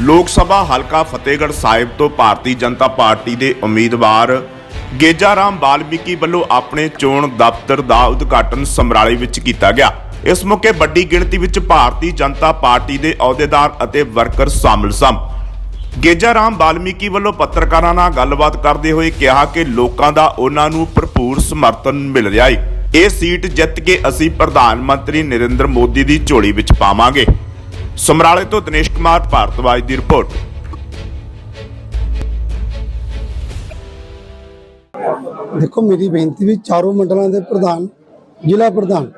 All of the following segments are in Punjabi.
ਲੋਕ ਸਭਾ ਹਲਕਾ ਫਤਿਹਗੜ੍ਹ ਸਾਹਿਬ ਤੋਂ ਭਾਰਤੀ ਜਨਤਾ ਪਾਰਟੀ ਦੇ ਉਮੀਦਵਾਰ ਗੇਜਾ ਰਾਮ ਬਾਲਮੀਕੀ ਵੱਲੋਂ ਆਪਣੇ ਚੋਣ ਦਫ਼ਤਰ ਦਾ ਉਦਘਾਟਨ ਸਮਰਾਲੇ ਵਿੱਚ ਕੀਤਾ ਗਿਆ। ਇਸ ਮੌਕੇ ਵੱਡੀ ਗਿਣਤੀ ਵਿੱਚ ਭਾਰਤੀ ਜਨਤਾ ਪਾਰਟੀ ਦੇ ਅਹੁਦੇਦਾਰ ਅਤੇ ਵਰਕਰ ਸ਼ਾਮਲ ਸਨ। ਗੇਜਾ ਰਾਮ ਬਾਲਮੀਕੀ ਵੱਲੋਂ ਪੱਤਰਕਾਰਾਂ ਨਾਲ ਗੱਲਬਾਤ ਕਰਦੇ ਹੋਏ ਕਿਹਾ ਕਿ ਲੋਕਾਂ ਦਾ ਉਹਨਾਂ ਨੂੰ ਭਰਪੂਰ ਸਮਰਥਨ ਮਿਲ ਰਿਹਾ ਹੈ ਇਹ ਸੀਟ ਜਿੱਤ ਕੇ ਅਸੀਂ ਪ੍ਰਧਾਨ ਮੰਤਰੀ ਨਰਿੰਦਰ ਮੋਦੀ ਦੀ ਝੋਲੀ ਵਿੱਚ ਪਾਵਾਂਗੇ। ਸਮਰਾਲੇ ਤੋਂ ਦਿਨੇਸ਼ ਕੁਮਾਰ, ਭਾਰਤਵਾਜ ਦੀ ਰਿਪੋਰਟ। ਦੇਖੋ, ਮੇਰੀ ਬੇਨਤੀ ਵੀ ਚਾਰੋਂ ਮੰਡਲਾਂ ਦੇ ਪ੍ਰਧਾਨ, ਜ਼ਿਲ੍ਹਾ ਪ੍ਰਧਾਨ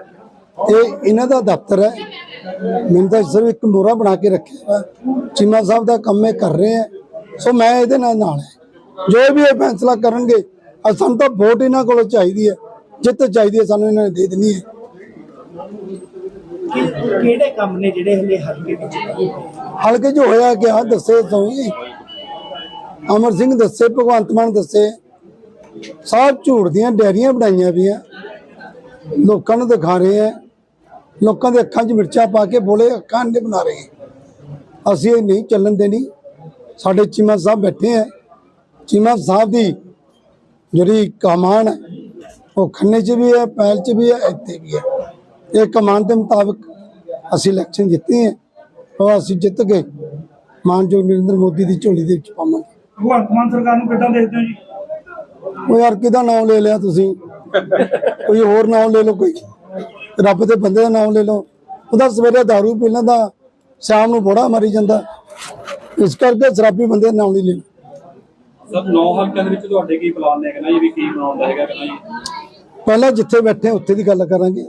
ਇਹ ਇਹਨਾਂ ਦਾ ਦਫ਼ਤਰ ਹੈ। ਮੈਨੂੰ ਤਾਂ ਸਿਰਫ ਇੱਕ ਮੋਹਰਾ ਬਣਾ ਕੇ ਰੱਖਿਆ ਵਾ। ਚੀਮਾ ਸਾਹਿਬ ਦਾ ਕੰਮ ਇਹ ਕਰ ਰਹੇ ਹੈ ਸੋ ਮੈਂ ਇਹਦੇ ਨਾਲ ਨਾਲ ਜੋ ਵੀ ਇਹ ਫੈਸਲਾ ਕਰਨਗੇ ਸਾਨੂੰ ਤਾਂ ਵੋਟ ਇਹਨਾਂ ਕੋਲੋਂ ਚਾਹੀਦੀ ਹੈ। ਜਿੱਤ ਚਾਹੀਦੀ ਹੈ, ਸਾਨੂੰ ਇਹਨਾਂ ਨੇ ਦੇ ਦੇਣੀ ਹੈ। ਕਿ- ਕਿਹੜੇ ਕੰਮ ਨੇ ਜਿਹੜੇ ਹਲੇ ਹਲਕੇ ਵਿੱਚ ਨਹੀਂ ਹੋਏ? ਹਲਕੇ 'ਚ ਹੋਇਆ ਕਿ ਆ? ਦੱਸੇ ਤੁਸੀਂ ਅਮਰ ਸਿੰਘ ਦੱਸੇ, ਭਗਵੰਤ ਮਾਨ ਦੱਸੇ। ਸਭ ਝੂਠ ਦੀਆਂ ਡੈਰੀਆਂ ਬਣਾਈਆਂ ਪਈਆਂ। ਲੋਕਾਂ ਨੂੰ ਦਿਖਾ ਰਹੇ ਆ। ਲੋਕਾਂ ਦੇ ਅੱਖਾਂ 'ਚ ਮਿਰਚਾਂ ਪਾ ਕੇ ਬੋਲੇ, ਅੱਖਾਂ ਅੰਡੇ ਬਣਾ ਰਹੇ। ਆ। ਅਸੀਂ ਇਹ ਨਹੀਂ ਚੱਲਣ ਦੇਣੀ। ਸਾਡੇ ਚੀਮਾ ਸਾਹਿਬ ਬੈਠੇ ਆ। ਚੀਮਾ ਸਾਹਿਬ ਦੀ ਜਿਹੜੀ ਕਮਾਨ ਹੈ ਉਹ ਖੰਨੇ 'ਚ ਵੀ ਹੈ, ਪੈਲ 'ਚ ਵੀ ਹੈ, ਇੱਥੇ ਵੀ ਹੈ। ਇਹ ਕਮਾਨ ਦੇ ਮੁਤਾਬਕ ਅਸੀਂ ਇਲੈਕਸ਼ਨ ਜਿੱਤੇ ਹੈ ਉਹ ਅਸੀਂ ਜਿੱਤ ਕੇ ਮਾਨਯੋਗ ਨਰਿੰਦਰ ਮੋਦੀ ਦੀ ਝੋਲੀ ਦੇ ਵਿੱਚ ਪਾਵਾਂਗੇ। ਭਗਵੰਤ ਮਾਨ ਸਰਕਾਰ ਨੂੰ ਕਿੱਦਾਂ ਦੇਖਦੇ ਹੋ ਜੀ? ਉਹ ਯਾਰ ਕਿਹਦਾ ਨਾਮ ਲੈ ਲਿਆ ਤੁਸੀਂ? ਕੋਈ ਹੋਰ ਨਾਮ ਲੈ ਲਓ ਕੋਈ। ਰੱਬ ਦੇ ਬੰਦੇ ਦਾ ਨਾਮ ਲੈ ਲਓ। ਉਹਦਾ ਸਵੇਰੇ दारू ਪੀ ਲੈਂਦਾ ਸ਼ਾਮ ਨੂੰ ਬੋੜਾ ਮਾਰੀ ਜਾਂਦਾ। ਇਸ ਕਰਕੇ ਸ਼ਰਾਬੀ ਬੰਦੇ ਦਾ ਨਾਮ ਨਹੀਂ ਲੈਣਾ। ਸਰ ਨੌ ਹਲਕਿਆਂ ਦੇ ਵਿੱਚ ਤੁਹਾਡੇ ਕੀ ਪਲਾਨ ਨੇ? ਕਹਿੰਦਾ ਜੀ ਵੀ ਕੀ ਬਣਾਉਂਦਾ ਹੈਗਾ ਕਹਿੰਦਾ ਜੀ। ਪਹਿਲਾਂ ਜਿੱਥੇ ਬੈਠੇ ਉੱਥੇ ਦੀ ਗੱਲ ਕਰਾਂਗੇ।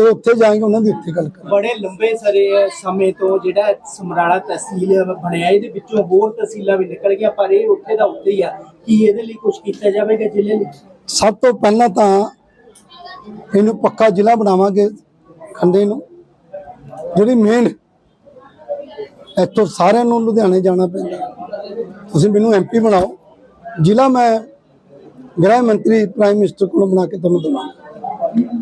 ਜਦੋਂ ਉੱਥੇ ਜਾਏਂਗੇ ਉਹਨਾਂ ਦੀ ਉੱਥੇ ਗੱਲ ਕਰਾਂਗੇ ਬੜੇ ਲੰਬੇ ਸਾਰੇ ਸਮੇਂ ਤੋਂ ਜਿਹੜਾ ਸਮਰਾਲਾ ਤਹਿਸੀਲ ਬਣਿਆ ਇਹਦੇ ਵਿੱਚੋਂ ਹੋਰ ਤਹਿਸੀਲਾਂ ਵੀ ਨਿਕਲ ਗਿਆ ਪਰ ਇਹ ਉੱਥੇ ਦਾ ਉੱਥੇ ਹੀ ਆ। ਕੀ ਇਹਦੇ ਲਈ ਕੁਝ ਕੀਤਾ ਜਾਵੇਗਾ ਜ਼ਿਲ੍ਹੇ ਲਈ? ਸਭ ਤੋਂ ਪਹਿਲਾਂ ਤਾਂ ਇਹਨੂੰ ਪੱਕਾ ਜ਼ਿਲ੍ਹਾ ਬਣਾਵਾਂਗੇ ਖੰਡੇ ਨੂੰ। ਜਿਹੜੀ ਮੇਨ ਇੱਥੋਂ ਸਾਰਿਆਂ ਨੂੰ ਲੁਧਿਆਣੇ ਜਾਣਾ ਪੈਂਦਾ। ਤੁਸੀਂ ਮੈਨੂੰ ਐਮਪੀ ਬਣਾਓ। ਜ਼ਿਲ੍ਹਾ ਮੈਂ ਗ੍ਰਹਿ ਮੰਤਰੀ ਪ੍ਰਾਈਮ ਮਿਨਿਸਟਰ ਕੋਲੋਂ ਬਣਾ ਕੇ ਤੁਹਾਨੂੰ ਦਵਾਂਗਾ।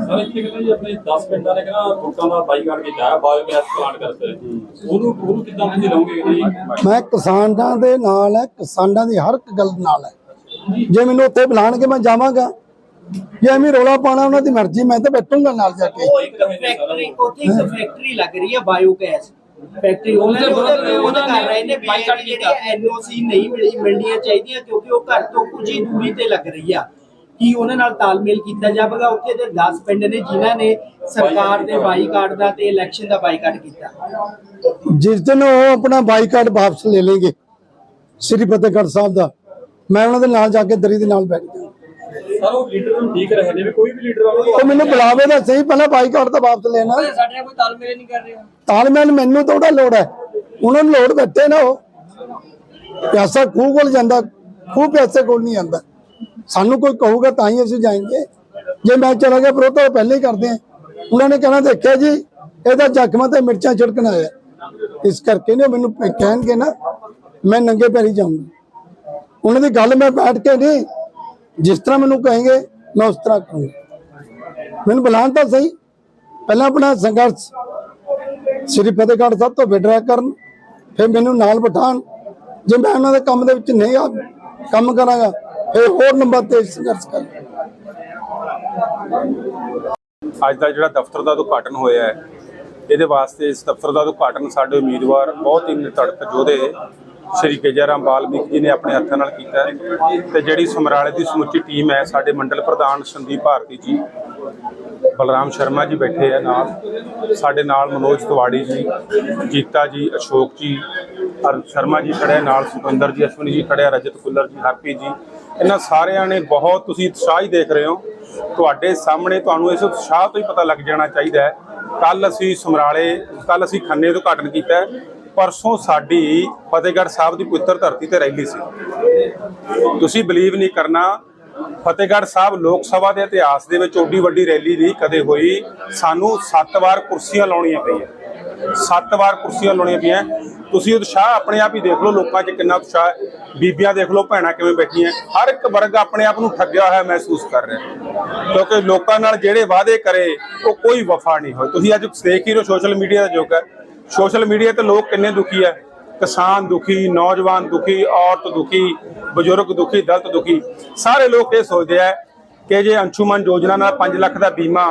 ਸਰ ਇੱਥੇ ਕਹਿੰਦਾ ਜੀ ਆਪਣੇ 10 ਪਿੰਡਾਂ ਨੇ ਕਹਿੰਦਾ ਵੋਟਾਂ ਦਾ ਬਾਈਕਾਟ ਕੀਤਾ ਹੈ ਬਾਇਓਗੈਸ ਪਲਾਂਟ ਕਰਤੇ ਉਹਨੂੰ ਉਹਨੂੰ ਕਿੱਦਾਂ ਤੁਸੀਂ ਲਾਉਂਗੇ ਜੀ ਮੈਂ ਕਿਸਾਨਾਂ ਦੇ ਨਾਲ ਹੈ ਕਿਸਾਨਾਂ ਦੀ ਹਰ ਇੱਕ ਗੱਲ ਨਾਲ ਹੈ। ਜੇ। ਮੈਨੂੰ ਉੱਥੇ ਬੁਲਾਣਗੇ ਮੈਂ ਜਾਵਾਂਗਾ ਜੇ ਐਵੇਂ ਰੋਲਾ ਪਾਣਾ ਉਹਨਾਂ ਦੀ ਮਰਜ਼ੀ ਮੈਂ ਤਾਂ ਬੈਠੂੰਗਾ ਨਾਲ ਜਾ ਕੇ। ਉਹ ਇੱਕ ਫੈਕਟਰੀ ਉੱਥੇ ਇੱਕ ਫੈਕਟਰੀ ਲੱਗ ਰਹੀ ਹੈ ਬਾਇਓਗੈਸ ਫੈਕਟਰੀ ਉਹਨਾਂ ਨੇ ਉਹਦਾ ਵਿਰੋਧ ਕਰ ਰਹੇ ਨੇ ਬਾਈਕਾਟ ਜਿਹੜੀ ਐਨਓਸੀ ਨਹੀਂ ਮਿਲੀ ਮਿਲਣੀਆਂ ਚਾਹੀਦੀਆਂ ਕਿਉਂਕਿ ਉਹ ਘਰ ਤੋਂ ਕੁਝ ਹੀ ਦੂਰੀ ਤੇ ਲੱਗ ਰਹੀ ਆ। ਕੀ ਉਹਨਾਂ ਨਾਲ ਤਾਲਮੇਲ ਕੀਤਾ ਜਾਵੇਗਾ? ਉੱਥੇ ਦੇ 10 ਪਿੰਡ ਨੇ ਜਿਨ੍ਹਾਂ ਨੇ ਸਰਕਾਰ ਦੇ ਬਾਈਕਾਟ ਦਾ ਤੇ ਇਲੈਕਸ਼ਨ ਦਾ ਬਾਈਕਾਟ ਕੀਤਾ। ਜਿਸ ਦਿਨ ਉਹ ਆਪਣਾ ਬਾਈਕਾਟ ਵਾਪਸ ਲੈ ਲੈਣਗੇ ਸ੍ਰੀ ਫਤਿਹਗੜ੍ਹ ਸਾਹਿਬ ਦਾ ਮੈਂ ਉਹਨਾਂ ਦੇ ਨਾਲ ਜਾ ਕੇ ਦਰੀ ਦੇ ਨਾਲ ਬੈਠ ਜਾਵਾਂ ਸਰ ਉਹ ਲੀਡਰ ਨੂੰ ਠੀਕ ਰਹੇ ਨੇ ਵੀ ਕੋਈ ਵੀ ਲੀਡਰ ਉਹ ਮੈਨੂੰ ਬੁਲਾਵੇ ਤਾਂ ਸਹੀ ਪਹਿਲਾਂ ਬਾਈਕਾਟ ਤਾਂ ਵਾਪਸ ਲੈਣਾ। ਸਾਡੇ ਕੋਈ ਤਾਲਮੇਲ ਨਹੀਂ ਕਰ ਰਿਹਾ ਤਾਲਮੇਲ ਮੈਨੂੰ ਥੋੜਾ ਲੋੜ ਹੈ। ਉਹਨਾਂ ਨੂੰ ਲੋੜ ਬੈਠੇ ਨਾ ਉਹ। ਪਿਆਸਾ ਖੂਹ ਕੋਲ ਜਾਂਦਾ ਖੂਹ ਪਿਆਸੇ ਕੋਲ ਨਹੀਂ ਆਂਦਾ ਸਾਨੂੰ ਕੋਈ ਕਹੂਗਾ ਤਾਂ ਹੀ ਅਸੀਂ ਜਾਏਂਗੇ ਜੇ ਮੈਂ ਚਲਾ ਗਿਆ ਪਰ ਤਾਂ ਉਹ ਪਹਿਲੇ ਹੀ ਕਰਦੇ ਆ। ਉਹਨਾਂ ਨੇ ਕਹਿਣਾ, ਦੇਖਿਆ ਜੀ, ਇਹਦਾ ਜ਼ਖਮਾਂ ਤੇ ਮਿਰਚਾਂ ਛਿੜਕਣ ਆਇਆ। ਇਸ ਕਰਕੇ ਨੇ ਮੈਨੂੰ ਕਹਿਣਗੇ ਨਾ, ਮੈਂ ਨੰਗੇ ਪੈਰੀ ਜਾਊਂਗਾ। ਉਹਨਾਂ ਦੀ ਗੱਲ ਮੈਂ ਬੈਠ ਕੇ ਨਹੀਂ, ਜਿਸ ਤਰ੍ਹਾਂ ਮੈਨੂੰ ਕहेंगे ਮੈਂ ਉਸ ਤਰ੍ਹਾਂ ਕਰੂੰਗਾ। ਮੈਨੂੰ ਬੁਲਾਉਣ ਤਾਂ ਸਹੀ। ਪਹਿਲਾਂ ਆਪਣਾ ਸੰਘਰਸ਼ ਸ੍ਰੀ ਫਤਿਹਗੜ੍ਹ ਸਾਹਿਬ ਤੋਂ ਵਿਡਰਾ ਕਰਨ, ਫਿਰ ਮੈਨੂੰ ਨਾਲ ਬਿਠਾਣ ਜੇ ਮੈਂ ਉਹਨਾਂ ਦੇ ਕੰਮ ਦੇ ਵਿੱਚ ਨਹੀਂ ਆ, ਕੰਮ ਕਰਾਂਗਾ ਫਿਰ ਹੋਰ ਨੰਬਰ ਤੇ ਸੰਘਰਸ਼ ਕਰ ਅੱਜ ਦਾ ਜਿਹੜਾ ਦਫ਼ਤਰ ਦਾ ਉਦਘਾਟਨ ਹੋਇਆ ਹੈ, ਇਹਦੇ ਵਾਸਤੇ ਇਸ ਦਫ਼ਤਰ ਦਾ ਉਦਘਾਟਨ ਸਾਡੇ ਉਮੀਦਵਾਰ ਬਹੁਤ ਹੀ ਨਿਤੜਕ ਯੋਧੇ ਸ਼੍ਰੀ ਗੇਜਾਰਾਮ ਬਾਲਮੀਕ ਜੀ ਨੇ ਆਪਣੇ ਹੱਥਾਂ ਨਾਲ ਕੀਤਾ ਹੈ ਤੇ ਜਿਹੜੀ ਸਮਰਾਲੇ ਦੀ ਸਮੁੱਚੀ ਟੀਮ ਹੈ, ਸਾਡੇ ਮੰਡਲ ਪ੍ਰਧਾਨ ਸੰਦੀਪ ਭਾਰਤੀ ਜੀ, ਬਲਰਾਮ ਸ਼ਰਮਾ ਜੀ ਬੈਠੇ ਆ ਨਾਲ, ਸਾਡੇ ਨਾਲ ਮਨੋਜ ਤਿਵਾੜੀ ਜੀ, ਜੀਤਾ ਜੀ, ਅਸ਼ੋਕ ਜੀ ਅਰ ਸ਼ਰਮਾ ਜੀ ਖੜੇ ਨਾਲ ਸੁਖਵਿੰਦਰ ਜੀ, ਅਸ਼ਵਨੀ ਜੀ ਖੜੇ ਰਜਤ ਕੁੱਲਰ ਜੀ ਹਰਪੀ ਜੀ ਇਹਨਾਂ ਸਾਰਿਆਂ ਨੇ ਬਹੁਤ ਤੁਸੀਂ ਉਤਸ਼ਾਹ ਹੀ ਦੇਖ ਰਹੇ ਹੋ। ਤੁਹਾਡੇ ਸਾਹਮਣੇ ਤੁਹਾਨੂੰ ਇਸ ਉਤਸ਼ਾਹ ਤੋਂ ਹੀ ਪਤਾ ਲੱਗ ਜਾਣਾ ਚਾਹੀਦਾ ਹੈ। ਕੱਲ ਅਸੀਂ ਸਮਰਾਲੇ ਕੱਲ ਅਸੀਂ ਖੰਨੇ ਤੋਂ ਉਦਘਾਟਨ ਕੀਤਾ ਪਰਸੋਂ ਸਾਡੀ ਫਤਿਹਗੜ੍ਹ ਸਾਹਿਬ ਦੀ ਪੁੱਤਰ ਧਰਤੀ ਤੇ ਰੈਲੀ ਸੀ। ਤੁਸੀਂ ਬਲੀਵ ਨਹੀਂ ਕਰਨਾ, ਫਤਿਹਗੜ੍ਹ ਸਾਹਿਬ ਲੋਕ ਸਭਾ ਦੇ ਇਤਿਹਾਸ ਦੇ ਵਿੱਚ ਓਡੀ ਵੱਡੀ ਰੈਲੀ ਨਹੀਂ ਕਦੇ ਹੋਈ। ਸਾਨੂੰ 7 ਵਾਰ ਕੁਰਸੀਆਂ ਲਾਉਣੀਆਂ ਪਈਆਂ। ਸੱਤ ਵਾਰ ਕੁਰਸੀਆਂ ਲਾਉਣੀਆਂ ਪਈਆਂ। ਤੁਸੀਂ ਉਤਸ਼ਾਹ ਆਪਣੇ ਆਪ ਹੀ ਦੇਖ ਲਓ ਲੋਕਾਂ 'ਚ ਕਿੰਨਾ ਉਤਸ਼ਾਹ ਹੈ। ਬੀਬੀਆਂ ਦੇਖ ਲਓ, ਭੈਣਾਂ ਕਿਵੇਂ ਬੈਠੀਆਂ। ਹਰ ਇੱਕ ਵਰਗ ਆਪਣੇ ਆਪ ਨੂੰ ਠੱਗਿਆ ਹੋਇਆ ਮਹਿਸੂਸ ਕਰ ਰਿਹਾ ਕਿਉਂਕਿ ਲੋਕਾਂ ਨਾਲ ਜਿਹੜੇ ਵਾਅਦੇ ਕਰੇ, ਉਹ ਕੋਈ ਵਫਾ ਨਹੀਂ ਹੋਏ। ਤੁਸੀਂ ਅੱਜ ਦੇਖ ਹੀ ਰਹੇ ਸੋਸ਼ਲ ਮੀਡੀਆ ਦਾ ਯੁੱਗ ਹੈ। ਸੋਸ਼ਲ ਮੀਡੀਆ ਤੇ ਲੋਕ ਕਿੰਨੇ ਦੁਖੀ ਹੈ। ਕਿਸਾਨ ਦੁਖੀ, ਨੌਜਵਾਨ ਦੁਖੀ, ਔਰਤ ਦੁਖੀ, ਬਜ਼ੁਰਗ ਦੁਖੀ, ਦਲਤ ਦੁਖੀ। ਸਾਰੇ ਲੋਕ ਇਹ ਸੋਚਦੇ ਆ ਕਿ ਜੇ ਅੰਸ਼ੁਮਨ ਯੋਜਨਾ ਨਾਲ 5 ਲੱਖ ਦਾ ਬੀਮਾ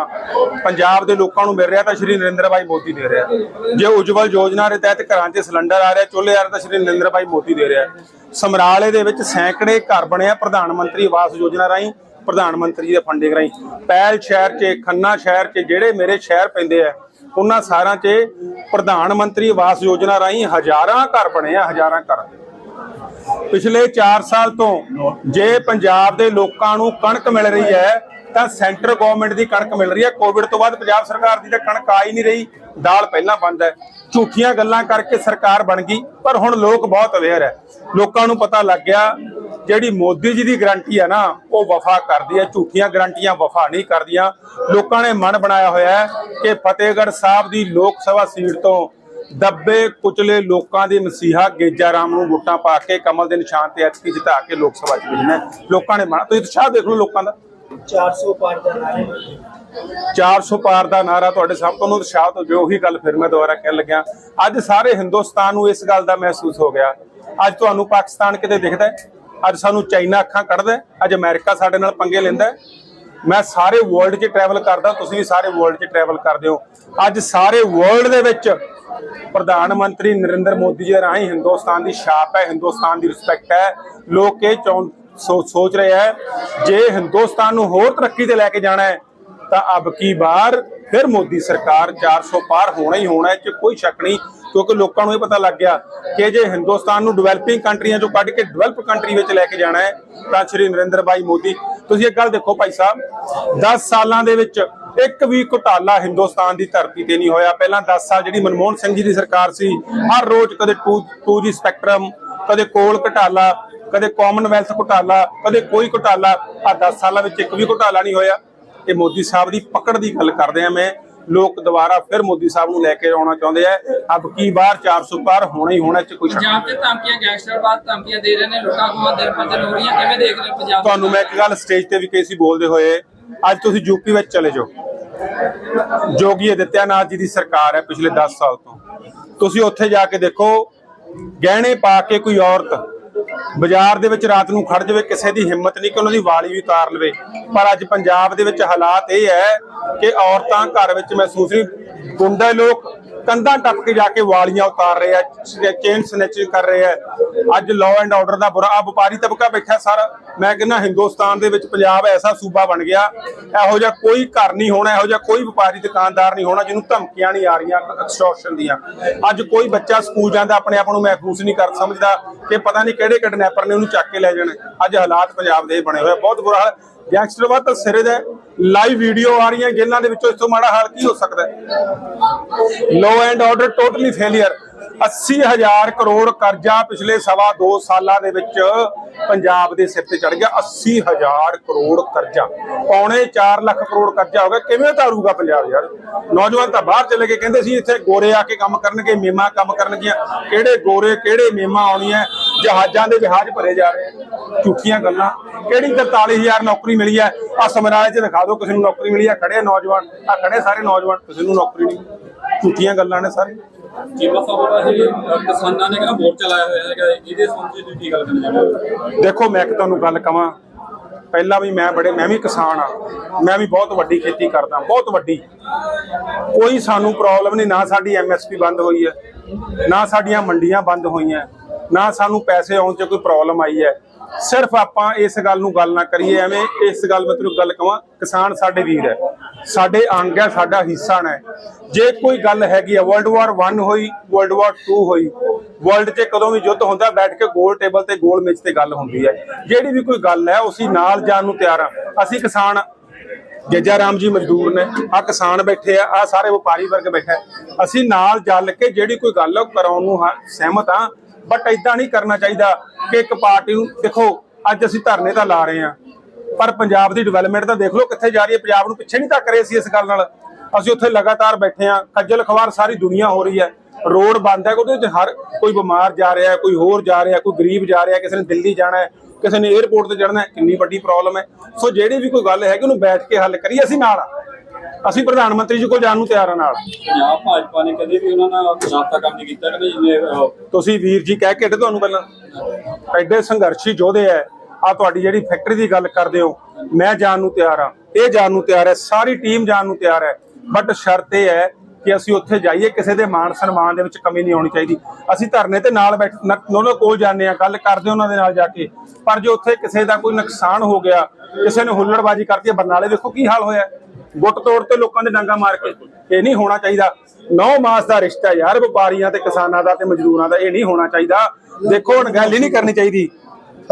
ਪੰਜਾਬ ਦੇ ਲੋਕਾਂ ਨੂੰ ਮਿਲ ਰਿਹਾ ਤਾਂ ਸ਼੍ਰੀ ਨਰਿੰਦਰ ਭਾਈ ਮੋਦੀ ਦੇ ਰਿਹਾ। ਜੇ ਉਜਵਲ ਯੋਜਨਾ ਦੇ ਤਹਿਤ ਘਰਾਂ 'ਚ ਸਿਲੰਡਰ ਆ ਰਿਹਾ, ਚੁੱਲ੍ਹੇ ਆ ਰਹੇ ਤਾਂ ਸ਼੍ਰੀ ਨਰਿੰਦਰ ਭਾਈ ਮੋਦੀ ਦੇ ਰਿਹਾ। ਸਮਰਾਲੇ ਦੇ ਵਿੱਚ ਸੈਂਕੜੇ ਘਰ ਬਣੇ ਆ ਪ੍ਰਧਾਨ ਮੰਤਰੀ ਆਵਾਸ ਯੋਜਨਾ ਰਾਹੀਂ, ਪ੍ਰਧਾਨ ਮੰਤਰੀ ਦੇ ਫੰਡਿੰਗ ਰਾਹੀਂ। ਪਹਿਲ ਸ਼ਹਿਰ 'ਚ, ਖੰਨਾ ਸ਼ਹਿਰ 'ਚ ਜਿਹੜੇ ਮੇਰੇ ਸ਼ਹਿਰ ਪੈਂਦੇ ਆ, ਉਹਨਾਂ ਸਾਰਿਆਂ 'ਚ ਪ੍ਰਧਾਨ ਮੰਤਰੀ ਆਵਾਸ ਯੋਜਨਾ ਰਾਹੀਂ ਹਜ਼ਾਰਾਂ ਘਰ ਬਣੇ ਆ, ਹਜ਼ਾਰਾਂ ਘਰ। ਪਿਛਲੇ 4 ਸਾਲ ਤੋਂ ਜੇ ਪੰਜਾਬ ਦੇ ਲੋਕਾਂ ਨੂੰ ਕਣਕ ਮਿਲ ਰਹੀ ਹੈ, ਤਾਂ ਸੈਂਟਰ ਗਵਰਨਮੈਂਟ ਦੀ ਕਣਕ ਮਿਲ ਰਹੀ ਹੈ। ਕੋਵਿਡ ਤੋਂ ਬਾਅਦ ਪੰਜਾਬ ਸਰਕਾਰ ਦੀ ਤਾਂ ਕਣਕ ਆ ਹੀ ਨਹੀਂ ਰਹੀ, ਦਾਲ ਪਹਿਲਾਂ ਬੰਦ ਹੈ। ਝੂਠੀਆਂ ਗੱਲਾਂ ਕਰਕੇ ਸਰਕਾਰ ਬਣ ਗਈ, ਪਰ ਹੁਣ ਲੋਕ ਬਹੁਤ ਅਵੇਅਰ ਹੈ। ਲੋਕਾਂ ਨੂੰ ਪਤਾ ਲੱਗ ਗਿਆ, ਜਿਹੜੀ ਮੋਦੀ ਜੀ ਦੀ ਗਰੰਟੀ ਹੈ ਨਾ, ਉਹ ਵਫਾ ਕਰਦੀ ਹੈ। ਝੂਠੀਆਂ ਗਰੰਟੀਆਂ ਵਫਾ ਨਹੀਂ ਕਰਦੀਆਂ। ਲੋਕਾਂ ਨੇ ਮਨ ਬਣਾਇਆ ਹੋਇਆ ਹੈ ਕਿ ਫਤਿਹਗੜ੍ਹ ਸਾਹਿਬ ਦੀ ਲੋਕ ਸਭਾ ਸੀਟ ਤੋਂ ਦੱਬੇ ਕੁਚਲੇ ਲੋਕਾਂ ਦੇ ਮਸੀਹਾ ਗੇਜਾ ਰਾਮ ਨੂੰ ਵੋਟਾਂ ਪਾ ਕੇ ਕਮਲ ਦੇ ਨਿਸ਼ਾਨ ਤੇ ਐਤਕੀ ਜਿਤਾ ਕੇ ਲੋਕ ਸਭਾ ਚ ਹੈ। ਲੋਕਾਂ ਨੇ ਮਨ ਤੁਸੀਂ ਉਤਸ਼ਾਹ ਦੇਖ ਲਓ ਲੋਕਾਂ ਦਾ 400 ਪਾਰ ਦਾ ਨਾਰੇ 400 ਪਾਰ ਦਾ ਨਾਰਾ ਤੁਹਾਡੇ ਸਭ ਤੋਂ ਉਤਸ਼ਾਹ ਤੋਂ ਜੋ ਉਹੀ ਗੱਲ ਫਿਰ ਮੈਂ ਦੁਬਾਰਾ ਕਹਿਣ ਲੱਗਿਆ ਅੱਜ ਸਾਰੇ ਹਿੰਦੁਸਤਾਨ ਨੂੰ ਇਸ ਗੱਲ ਦਾ ਮਹਿਸੂਸ ਹੋ ਗਿਆ ਅੱਜ ਤੁਹਾਨੂੰ ਪਾਕਿਸਤਾਨ ਕਿਤੇ ਦਿਖਦਾ ਹੈ? ਅੱਜ ਸਾਨੂੰ ਚਾਈਨਾ ਅੱਖਾਂ ਕੱਢਦਾ ਹੈ? ਅੱਜ ਅਮਰੀਕਾ ਸਾਡੇ ਨਾਲ ਪੰਗੇ ਲੈਂਦਾ ਹੈ? ਮੈਂ ਸਾਰੇ ਵਰਲਡ 'ਚ ਟਰੈਵਲ ਕਰਦਾ ਤੁਸੀਂ ਵੀ ਸਾਰੇ ਵਰਲਡ 'ਚ ਟਰੈਵਲ ਕਰਦੇ ਹੋ ਅੱਜ ਸਾਰੇ ਵਰਲਡ ਦੇ ਵਿੱਚ ਪ੍ਰਧਾਨ ਮੰਤਰੀ ਨਰਿੰਦਰ ਮੋਦੀ ਜੀ ਰਾਹੀਂ ਹਿੰਦੁਸਤਾਨ ਦੀ ਛਾਪ ਹੈ, ਹਿੰਦੁਸਤਾਨ ਦੀ ਰਿਸਪੈਕਟ ਹੈ। ਲੋਕ ਇਹ ਸੋਚ ਰਹੇ ਹੈ, ਜੇ ਹਿੰਦੁਸਤਾਨ ਨੂੰ ਹੋਰ ਤਰੱਕੀ ਤੇ ਲੈ ਕੇ ਜਾਣਾ ਹੈ, ਤਾਂ ਅਬ ਕੀ ਬਾਰ ਫਿਰ ਮੋਦੀ ਸਰਕਾਰ 400 ਪਾਰ ਹੋਣਾ ਹੀ ਹੋਣਾ ਹੈ ਚ ਕੋਈ ਸ਼ੱਕ ਨਹੀਂ, ਕਿਉਂਕਿ ਲੋਕਾਂ ਨੂੰ ਇਹ ਪਤਾ ਲੱਗ ਗਿਆ ਕਿ ਜੇ ਹਿੰਦੁਸਤਾਨ ਨੂੰ ਡਿਵੈਲਪਿੰਗ ਕੰਟਰੀਆਂ ਚੋਂ ਕੱਢ ਕੇ ਡਿਵੈਲਪ ਕੰਟਰੀ ਵਿੱਚ ਲੈ ਕੇ ਜਾਣਾ ਹੈ, ਤਾਂ ਸ਼੍ਰੀ ਨਰਿੰਦਰ ਭਾਈ ਮੋਦੀ, ਤੁਸੀਂ ਇੱਕ ਗੱਲ ਦੇਖੋ ਭਾਈ ਸਾਹਿਬ 10 ਸਾਲਾਂ ਦੇ ਵਿੱਚ ਇੱਕ ਵੀ ਘੁਟਾਲਾ ਹਿੰਦੁਸਤਾਨ ਦੀ ਧਰਤੀ ਤੇ ਨਹੀਂ ਹੋਇਆ। ਪਹਿਲਾਂ 10 ਸਾਲ ਜਿਹੜੀ ਮਨਮੋਹਨ ਸਿੰਘ ਜੀ ਦੀ ਸਰਕਾਰ ਸੀ ਹਰ ਰੋਜ਼ ਕਦੇ 2 2G ਸਪੈਕਟਰਮ ਕਦੇ ਕੋਲ ਘੁਟਾਲਾ ਕਦੇ ਕਾਮਨਵੈਲਥ ਘੁਟਾਲਾ ਕਦੇ ਕੋਈ ਘੁਟਾਲਾ। ਆ 10 ਸਾਲਾਂ ਵਿੱਚ ਇੱਕ ਵੀ ਘੁਟਾਲਾ ਨਹੀਂ ਹੋਇਆ। ਇਹ ਮੋਦੀ ਸਾਹਿਬ ਦੀ ਪਕੜ ਦੀ ਗੱਲ ਕਰਦੇ ਆ ਮੈਂ। ਲੋਕ ਦੁਬਾਰਾ ਫਿਰ ਮੋਦੀ ਸਾਹਿਬ ਨੂੰ ਲੈ ਕੇ ਆਉਣਾ ਚਾਹੁੰਦੇ ਆ। ਅਬ ਕੀ ਬਾਰ 400 ਪਾਰ ਹੋਣਾ ਹੀ ਹੋਣਾ ਚ ਨਹੀਂ। ਪੰਜਾਬ 'ਚ ਧਮਕੀਆਂ ਗੈਂਗਸਟਰਵਾਦ ਧਮਕੀਆਂ ਦੇ ਰਹੇ ਨੇ। ਲੋਕਾਂ ਕੋਲ ਦਿਨ ਪਰ ਦਿਨ ਹੋ ਰਹੀਆਂ। ਕਿਵੇਂ ਦੇਖ ਰਹੇ ਪੰਜਾਬ ਤੁਹਾਨੂੰ ਮੈਂ ਇੱਕ ਗੱਲ ਸਟੇਜ ਤੇ ਵੀ ਕਹੀ ਸੀ ਬੋਲਦੇ ਹੋਏ। ਅੱਜ ਤੁਸੀਂ ਯੂਪੀ ਵਿੱਚ ਚਲੇ ਜਾਓ। ਜੋਗੀ ਆਦਿੱਤਿਆਨਾਥ ਜੀ ਦੀ ਸਰਕਾਰ ਹੈ ਪਿਛਲੇ 10 ਸਾਲ ਤੋਂ। ਤੁਸੀਂ ਉੱਥੇ ਜਾ ਕੇ ਦੇਖੋ, ਗਹਿਣੇ ਪਾ ਕੇ ਕੋਈ ਔਰਤ ਬਾਜ਼ਾਰ ਦੇ ਵਿੱਚ ਰਾਤ ਨੂੰ ਖੜ ਜਾਵੇ, ਕਿਸੇ ਦੀ ਹਿੰਮਤ ਨਹੀਂ ਕਿ ਉਹਨਾਂ ਦੀ ਵਾਲੀ ਵੀ ਉਤਾਰ ਲਵੇ। ਪਰ ਅੱਜ ਪੰਜਾਬ ਦੇ ਵਿੱਚ ਹਾਲਾਤ ਇਹ ਹੈ ਕਿ ਔਰਤਾਂ ਘਰ ਵਿੱਚ ਮਹਿਸੂਸ ਨਹੀਂ, ਗੁੰਡੇ ਲੋਕ ਕੰਧਾਂ ਟੱਪ ਕੇ ਜਾ ਕੇ ਵਾਲੀਆਂ ਉਤਾਰ ਰਹੇ ਆ ਚੇਨ ਸਨੈਚਿੰਗ ਕਰ ਰਹੇ ਆ। ਅੱਜ ਲਾਅ ਐਂਡ ਆਰਡਰ ਦਾ ਬੁਰਾ ਆ ਵਪਾਰੀ ਤਬਕਾ ਬੈਠਾ ਸਾਰਾ। ਮੈਂ ਕਹਿੰਦਾ ਹਿੰਦੁਸਤਾਨ ਦੇ ਵਿੱਚ ਪੰਜਾਬ ਐਸਾ ਸੂਬਾ ਬਣ ਗਿਆ, ਇਹੋ ਜਿਹਾ ਕੋਈ ਘਰ ਨਹੀਂ ਹੋਣਾ, ਇਹੋ ਜਿਹਾ ਕੋਈ ਵਪਾਰੀ ਦੁਕਾਨਦਾਰ ਨਹੀਂ ਹੋਣਾ ਜਿਹਨੂੰ ਧਮਕੀਆਂ ਨਹੀਂ ਆ ਰਹੀਆਂ ਐਕਸਟੋਰਸ਼ਨ ਦੀਆਂ। ਅੱਜ ਕੋਈ ਬੱਚਾ ਸਕੂਲ ਜਾਂਦਾ, ਆਪਣੇ ਆਪ ਨੂੰ ਮਹਿਫੂਜ਼ ਨਹੀਂ ਕਰ ਸਮਝਦਾ ਕਿ ਪਤਾ ਨਹੀਂ ਕਿਹੜੇ ਕਿਡਨੈਪਰ ਨੇ ਉਹਨੂੰ ਚੱਕ ਕੇ ਲੈ ਜਾਣ। ਅੱਜ ਹਾਲਾਤ ਪੰਜਾਬ ਦੇ ਬਣੇ ਹੋਏ ਬਹੁਤ ਬੁਰਾ ਹਾਲ। ਗੈਂਗਸਟਰਵਾਦ ਤਾਂ ਸਿਰੇ ਦਾ ਲਾਈਵ ਵੀਡੀਓ ਆ ਰਹੀਆਂ ਜੇਲ੍ਹਾਂ ਦੇ ਵਿੱਚੋਂ ਇਸ ਤੋਂ ਮਾੜਾ ਹਾਲ ਕੀ ਹੋ ਸਕਦਾ ਹੈ? Law and order totally failure 80000 crore ਕਰਜ਼ਾ ਪਿਛਲੇ ਸਵਾ 2 ਸਾਲਾਂ ਦੇ ਵਿੱਚ ਪੰਜਾਬ ਦੇ ਸਿਰ ਤੇ ਚੜ ਗਿਆ। 80000 ਕਰੋੜ ਕਰਜ਼ਾ, ਪੌਣੇ 4 ਲੱਖ ਕਰੋੜ ਕਰਜ਼ਾ ਹੋ ਗਿਆ। ਕਿਵੇਂ ਉਤਾਰੂਗਾ ਪੰਜਾਬ ਯਾਰ? ਨੌਜਵਾਨ ਤਾਂ ਬਾਹਰ ਚਲੇ ਗਏ, ਕਹਿੰਦੇ ਸੀ ਇੱਥੇ ਗੋਰੇ ਆ ਕੇ ਕੰਮ ਕਰਨਗੇ, ਮੇਮਾ ਕੰਮ ਕਰਨਗੀਆਂ। ਕਿਹੜੇ ਗੋਰੇ, ਕਿਹੜੇ ਮੇਮਾ ਆਉਣੀਆਂ? ਜਹਾਜ਼ਾਂ ਦੇ ਜਹਾਜ਼ ਭਰੇ ਜਾ ਰਹੇ ਝੂਠੀਆਂ ਗੱਲਾਂ। ਕਿਹੜੀ 43000 ਨੌਕਰੀ ਮਿਲੀ ਹੈ? ਆ ਸਮਰਾਲੇ 'ਚ ਦਿਖਾ ਦਿਓ, ਕਿਸੇ ਨੂੰ ਨੌਕਰੀ ਮਿਲੀ ਹੈ ਖੜੇ ਨੌਜਵਾਨ। ਆ ਖੜੇ ਸਾਰੇ ਨੌਜਵਾਨ, ਕਿਸੇ ਨੂੰ ਨੌਕਰੀ ਨਹੀਂ। ਝੂਠੀਆਂ ਗੱਲਾਂ ਨੇ ਸਾਰੇ। ਚੀਮਾ ਸਾਹਿਬ ਇਹ ਅ, ਕਿਸਾਨਾਂ ਨੇ ਕਿਹਾ ਮੋਰਚਾ ਲਾਇਆ ਹੋਇਆ ਹੈਗਾ ਇਹਦੇ ਸੰਬੰਧ ਤੁਸੀਂ ਕੀ ਗੱਲ ਕਰਨਾ ਚਾਹੁੰਦੇ ਦੇਖੋ ਮੈਂ ਇੱਕ ਤੁਹਾਨੂੰ ਗੱਲ ਕਵਾਂ। ਪਹਿਲਾਂ ਵੀ ਮੈਂ ਬੜੇ ਮੈਂ ਵੀ ਕਿਸਾਨ ਆ ਮੈਂ ਵੀ ਬਹੁਤ ਵੱਡੀ ਖੇਤੀ ਕਰਦਾ ਬਹੁਤ ਵੱਡੀ। ਕੋਈ ਸਾਨੂੰ ਪ੍ਰੋਬਲਮ ਨਹੀਂ ਨਾ ਸਾਡੀ ਐਮਐਸਪੀ ਬੰਦ ਹੋਈ ਹੈ ਨਾ ਸਾਡੀਆਂ ਮੰਡੀਆਂ ਬੰਦ ਹੋਈਆਂ ਨਾ ਸਾਨੂੰ ਪੈਸੇ ਆਉਣ 'ਚ ਕੋਈ ਪ੍ਰੋਬਲਮ ਆਈ ਹੈ। ਸਿਰਫ ਆਪਾਂ ਇਸ ਗੱਲ ਨੂੰ ਗੱਲ ਨਾ ਕਰੀਏ, ਐਵੇਂ ਇਸ ਗੱਲ ਮੈਂ ਤੈਨੂੰ ਗੱਲ ਕਵਾਂ, ਕਿਸਾਨ ਸਾਡੇ ਵੀਰ ਹੈ, ਸਾਡੇ ਅੰਗ ਹੈ, ਸਾਡਾ ਹਿੱਸਾ ਨੇ ਜੇ ਕੋਈ ਗੱਲ ਹੈਗੀ ਆ ਵਰਲਡ ਵਾਰ 1 ਹੋਈ ਵਰਲਡ ਵਾਰ 2 ਹੋਈ ਵਰਲਡ 'ਚ ਕਦੋਂ ਵੀ ਯੁੱਧ ਹੁੰਦਾ, ਬੈਠ ਕੇ ਗੋਲ ਟੇਬਲ ਤੇ ਗੋਲ ਮੇਜ਼ ਤੇ ਗੱਲ ਹੁੰਦੀ ਹੈ। ਜਿਹੜੀ ਵੀ ਕੋਈ ਗੱਲ ਹੈ, ਉਸੇ ਨਾਲ ਜਾਣ ਨੂੰ ਤਿਆਰ ਆ ਅਸੀਂ ਕਿਸਾਨ ਆ। ਜੱਜਾ ਰਾਮ ਜੀ ਮਜ਼ਦੂਰ ਨੇ ਆ ਕਿਸਾਨ ਬੈਠੇ ਆ ਆ ਸਾਰੇ ਵਪਾਰੀ ਵਰਗ ਬੈਠਾ ਅਸੀਂ ਨਾਲ ਜਲ ਕੇ ਜਿਹੜੀ ਕੋਈ ਗੱਲ ਉਹ ਕਰਾਉਣ ਨੂੰ ਸਹਿਮਤ ਆ ਬਟ ਇਦਾਂ ਨਹੀਂ ਕਰਨਾ ਚਾਹੀਦਾ ਕਿ ਇੱਕ ਪਾਰਟੀ ਨੂੰ, ਦੇਖੋ, ਅੱਜ ਅਸੀਂ ਧਰਨੇ ਤਾਂ ਲਾ ਰਹੇ ਆ ਪਰ ਪੰਜਾਬ ਦੀ ਡਿਵੈਲਪਮੈਂਟ ਤਾਂ ਦੇਖ ਲਓ ਕਿੱਥੇ ਜਾ ਰਹੀ ਹੈ। ਪੰਜਾਬ ਨੂੰ ਪਿੱਛੇ ਨਹੀਂ ਧੱਕ ਰਹੇ ਸੀ ਇਸ ਗੱਲ ਨਾਲ। ਅਸੀਂ ਉੱਥੇ ਲਗਾਤਾਰ ਬੈਠੇ ਆ ਖੱਜਲ ਖਵਾਰ ਸਾਰੀ ਦੁਨੀਆ ਹੋ ਰਹੀ ਹੈ। ਰੋਡ ਬੰਦ ਹੈ ਉਹਦੇ ਵਿੱਚ ਹਰ ਕੋਈ ਬਿਮਾਰ ਜਾ ਰਿਹਾ, ਕੋਈ ਹੋਰ ਜਾ ਰਿਹਾ, ਕੋਈ ਗਰੀਬ ਜਾ ਰਿਹਾ, ਕਿਸੇ ਨੇ ਦਿੱਲੀ ਜਾਣਾ ਕਿਸੇ ਨੇ 에어ਪੋਰਟ ਤੇ ਚੜਨਾ ਕਿੰਨੀ ਵੱਡੀ ਪ੍ਰੋਬਲਮ ਹੈ। ਸੋ ਜਿਹੜੀ ਵੀ ਕੋਈ ਗੱਲ ਹੈਗੀ ਉਹਨੂੰ ਬੈਠ ਕੇ ਹੱਲ ਕਰੀਏ ਅਸੀਂ ਨਾਲ ਅਸੀਂ ਪ੍ਰਧਾਨ ਮੰਤਰੀ ਜੀ ਕੋਲ ਜਾਣ ਨੂੰ ਤਿਆਰ ਆ ਨਾਲ। ਪੰਜਾਬ ਭਾਜਪਾ ਨੇ ਕਦੇ ਵੀ ਉਹਨਾਂ ਨਾਲ ਪੰਜਾਬ ਦਾ ਕੰਮ ਨਹੀਂ ਕੀਤਾ ਕਿ ਜਿੰਨੇ ਅਹ, ਤੁਸੀਂ ਵੀਰ ਜੀ ਕਹਿ ਕੇ ਹਟੇ ਤੁਹਾਨੂੰ ਪਹਿਲਾਂ? ਐਡੇ ਸੰਘਰਸ਼ੀ ਯੋਧੇ ਐ ਆ ਤੁਹਾਡੀ ਜਿਹੜੀ ਫੈਕਟਰੀ ਦੀ ਗੱਲ ਕਰਦੇ ਹੋ ਮੈਂ ਜਾਣ ਨੂੰ ਤਿਆਰ ਆ ਇਹ ਜਾਣ ਨੂੰ ਤਿਆਰ ਹੈ ਸਾਰੀ ਟੀਮ ਜਾਣ ਨੂੰ ਤਿਆਰ ਹੈ। ਬਟ ਸ਼ਰਤ ਇਹ ਹੈ ਕਿ ਅਸੀਂ ਉੱਥੇ ਜਾਈਏ ਕਿਸੇ ਦੇ ਮਾਣ ਸਨਮਾਨ ਦੇ ਵਿੱਚ ਕਮੀ ਨਹੀਂ ਆਉਣੀ ਚਾਹੀਦੀ। ਅਸੀਂ ਧਰਨੇ ਤੇ ਨਾਲ ਬੈਠ ਨ- ਉਹਨਾਂ ਕੋਲ ਜਾਂਦੇ ਆ ਗੱਲ ਕਰਦੇ ਉਹਨਾਂ ਦੇ ਨਾਲ ਜਾ ਕੇ। ਪਰ ਜੇ ਉੱਥੇ ਕਿਸੇ ਦਾ ਕੋਈ ਨੁਕਸਾਨ ਹੋ ਗਿਆ ਕਿਸੇ ਨੇ ਹੁੱਲੜਬਾਜੀ ਕਰਤੀ ਬਰਨਾਲੇ ਵੇਖੋ ਕੀ ਹਾਲ ਹੋਇਆ। ਗੁੱਟ ਤੋੜ ਤੇ ਲੋਕਾਂ ਦੇ ਡਾਂਗਾ ਮਾਰ ਕੇ ਇਹ ਨਹੀਂ ਹੋਣਾ ਚਾਹੀਦਾ। ਨੌ ਮਾਸ ਦਾ ਰਿਸ਼ਤਾ ਯਾਰ ਵਪਾਰੀਆਂ ਤੇ ਕਿਸਾਨਾਂ ਦਾ ਤੇ ਮਜ਼ਦੂਰਾਂ ਦਾ ਇਹ ਨਹੀਂ ਹੋਣਾ ਚਾਹੀਦਾ। ਦੇਖੋ ਹੁਣ ਗੱਲ ਹੀ ਨਹੀਂ ਕਰਨੀ ਚਾਹੀਦੀ।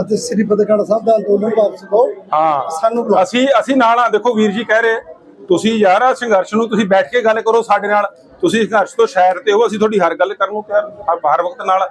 ਅਤੇ ਸ੍ਰੀ ਫਤਿਹਗੜ੍ਹ ਸਾਹਿਬ ਦਾ ਅੰਦੋਲਨ ਵਾਪਸ ਲਓ ਹਾਂ ਸਾਨੂੰ। ਅਸੀਂ ਅਸੀਂ ਨਾਲ ਆ ਦੇਖੋ ਵੀਰ ਜੀ ਕਹਿ ਰਹੇ ਤੁਸੀਂ ਯਾਰ ਆ ਸੰਘਰਸ਼ ਨੂੰ ਤੁਸੀਂ ਬੈਠ ਕੇ ਗੱਲ ਕਰੋ ਸਾਡੇ ਨਾਲ। ਤੁਸੀਂ ਸੰਘਰਸ਼ ਤੋਂ ਸ਼ਾਇਰ ਤੇ ਹੋ, ਅਸੀਂ ਤੁਹਾਡੀ ਹਰ ਗੱਲ ਕਰਨ ਨੂੰ ਤਿਆਰ ਹਰ ਹਰ ਵਕਤ ਨਾਲ।